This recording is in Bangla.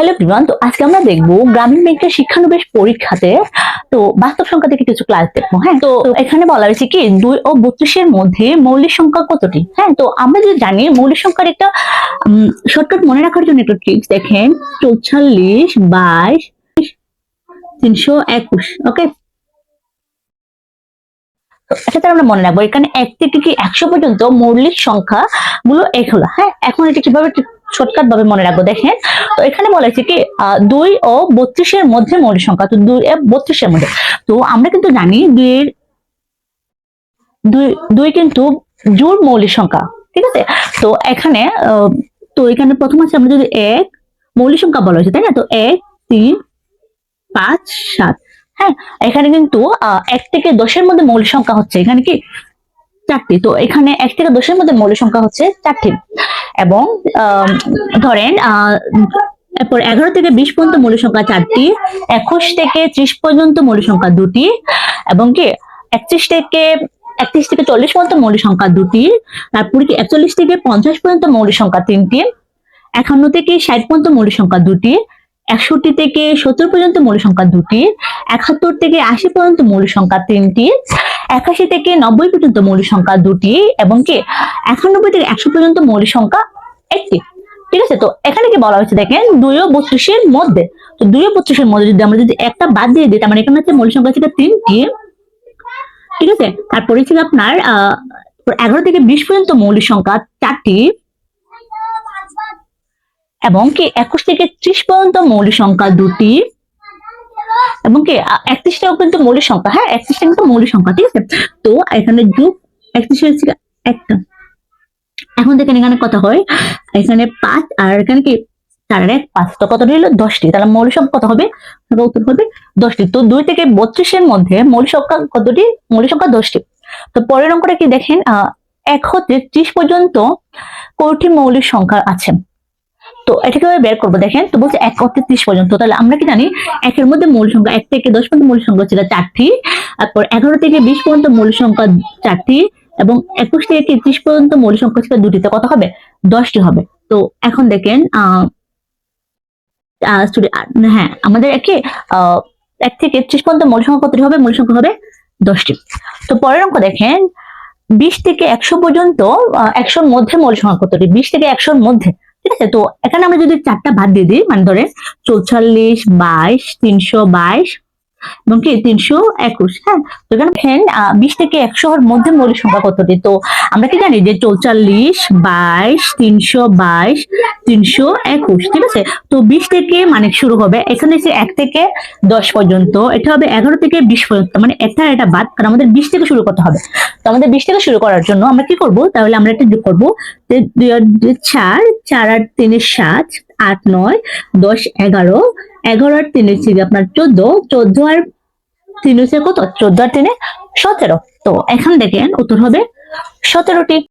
হ্যালো প্রিমান তো আজকে আমরা দেখব গ্রামীণ ব্যাংকের শিক্ষানবিশ পরীক্ষাতে, তো বাস্তব সংখ্যা থেকে কিছু ক্লাস দেখব হ্যাঁ? তো এখানে বলা হয়েছে কি, দুই ও বত্রিশের মধ্যে মৌলিক সংখ্যা কতটি হ্যাঁ? তো আমরা যদি জানি মৌলিক সংখ্যার একটা শর্টকাট মনে রাখার জন্য একটু ট্রিক্স দেখেন। চৌচল্লিশ, বাইশ, তিনশো একুশ ওকে সেটা আমরা মনে রাখব এখানে এক থেকে কি একশো পর্যন্ত মৌলিক সংখ্যা গুলো এক হলো হ্যাঁ? এখন এটা কীভাবে শর্টকাট ভাবে মনে রাখব, দেখেন। তো এখানে বলেছে কি দুই ও বত্রিশের মধ্যে মৌলিক সংখ্যা, তো দুই বত্রিশের মধ্যে। তো আমরা কিন্তু জানি দুইয়ের, দুই দুই কিন্তু জোর মৌলিক সংখ্যা, ঠিক আছে? তো এখানে তো এখানে প্রথম আছে আমরা যদি এক, মৌলিক সংখ্যা বলা হয়েছে, তাই না? তো এক, তিন, পাঁচ, সাত হ্যাঁ? এখানে কিন্তু এক থেকে দশের মধ্যে মৌলিক সংখ্যা হচ্ছে, এখানে কি? চারটি। তো এখানে এক থেকে দশের মধ্যে মৌলিক সংখ্যা হচ্ছে চারটি। এবং ধরেন এরপর এগারো থেকে বিশ পর্যন্ত মূল সংখ্যা চারটি, একুশ থেকে ত্রিশ পর্যন্ত মূল সংখ্যা দুটি, এবং কি, একত্রিশ থেকে একত্রিশ থেকে চল্লিশ পর্যন্ত মৌলিক সংখ্যা দুটি, তারপরে কি একচল্লিশ থেকে পঞ্চাশ পর্যন্ত মৌলিক সংখ্যা তিনটি, একান্ন থেকে ষাট পর্যন্ত মৌলিক সংখ্যা দুটি একষট্টি থেকে সত্তর পর্যন্ত মৌলিক সংখ্যা দুটি, একাত্তর থেকে আশি পর্যন্ত মৌলিক সংখ্যা তিনটি, একাশি থেকে নব্বই পর্যন্ত মৌলিক সংখ্যা দুটি, এবং কি, একানব্বই থেকে একশো পর্যন্ত মৌলিক সংখ্যা একটি। ঠিক আছে? তো এখানে কি বলা হয়েছে দেখেন দুই ও বত্রিশের মধ্যে। তো দুই ও বত্রিশের মধ্যে যদি আমরা যদি একটা বাদ দিয়ে দিই, তার মানে এখানে হচ্ছে মৌলিক সংখ্যা ছিল তিনটি। ঠিক আছে? তারপরে ছিল আপনার, আহ, এগারো থেকে বিশ পর্যন্ত মৌলিক সংখ্যা চারটি। এবং কি একুশ থেকে ত্রিশ পর্যন্ত মৌলিক সংখ্যা দুটি, এবং কি একত্রিশটাও কিন্তু মৌলিক সংখ্যা হ্যাঁ একত্রিশটা কিন্তু মৌলিক সংখ্যা, ঠিক আছে? তো এখানে যোগ, একত্রিশ একটা। এখন দেখেন এখানে কথা হয়? এখানে পাঁচ, আর এখানে কি আর এক, পাঁচ, তো কত হলো? দশটি। তাহলে মৌলিক সংখ্যা কত হবে? উত্তর হবে দশটি। তো দুই থেকে বত্রিশের মধ্যে মৌলিক সংখ্যা কতটি? মৌলিক সংখ্যা দশটি। তো পরের অঙ্কটা কি দেখেন আহ এক হতে ত্রিশ পর্যন্ত কয়টি মৌলিক সংখ্যা আছে? তো এটা কীভাবে বের করব দেখেন তো বলছে এক হতে ত্রিশ পর্যন্ত। তাহলে আমরা কি জানি একের মধ্যে মৌলিক সংখ্যা এক থেকে দশ পর্যন্ত মৌলিক সংখ্যা ছিল চারটি তারপর এগারো থেকে বিশ পর্যন্ত মৌলিক সংখ্যা চারটি এবং একুশ থেকে ত্রিশ পর্যন্ত মৌলিক সংখ্যা ছিল দুটিতে কত হবে? দশটি হবে। তো এখন দেখেন আহ হ্যাঁ আমাদের একে আহ, এক থেকে ত্রিশ পর্যন্ত মৌলিক সংখ্যা কতটি হবে? মৌলিক সংখ্যা হবে দশটি। তো পরের অঙ্ক দেখেন বিশ থেকে একশো পর্যন্ত একশোর মধ্যে মৌলিক সংখ্যা কতটি? বিশ থেকে একশোর মধ্যে। ঠিক আছে? তো এখানে আমরা যদি চারটা বাদ দিয়ে দিই মানে ধরেন চৌচল্লিশ বাইশ তিনশো বাইশ এবং কি তিনশো একুশ হ্যাঁ? তো এখানে আহ, বিশ থেকে একশোর মধ্যে মৌলিক সংখ্যা কতটি তো আমরা কি জানি যে চৌচল্লিশ বাইশ তিনশো বাইশ তিনশো একুশ ঠিক আছে? তো বিশ থেকে মানে শুরু হবে এখানে হচ্ছে এক থেকে দশ পর্যন্ত এটা হবে এগারো থেকে বিশ পর্যন্ত মানে একটা এটা বাদ কারণ আমাদের বিশ থেকে শুরু করতে হবে। তো আমাদের বিশ থেকে শুরু করার জন্য আমরা কি করব? তাহলে আমরা একটা যোগ করব। চার চার আট তিনে সাত, আট, নয়, দশ, এগারো। এগারো আর তিনের ছিল আপনার চোদ্দ। চোদ্দ আর তিন হচ্ছে কত? চোদ্দ আর তিনে সতেরো। তো এখান দেখেন উত্তর হবে সতেরোটি।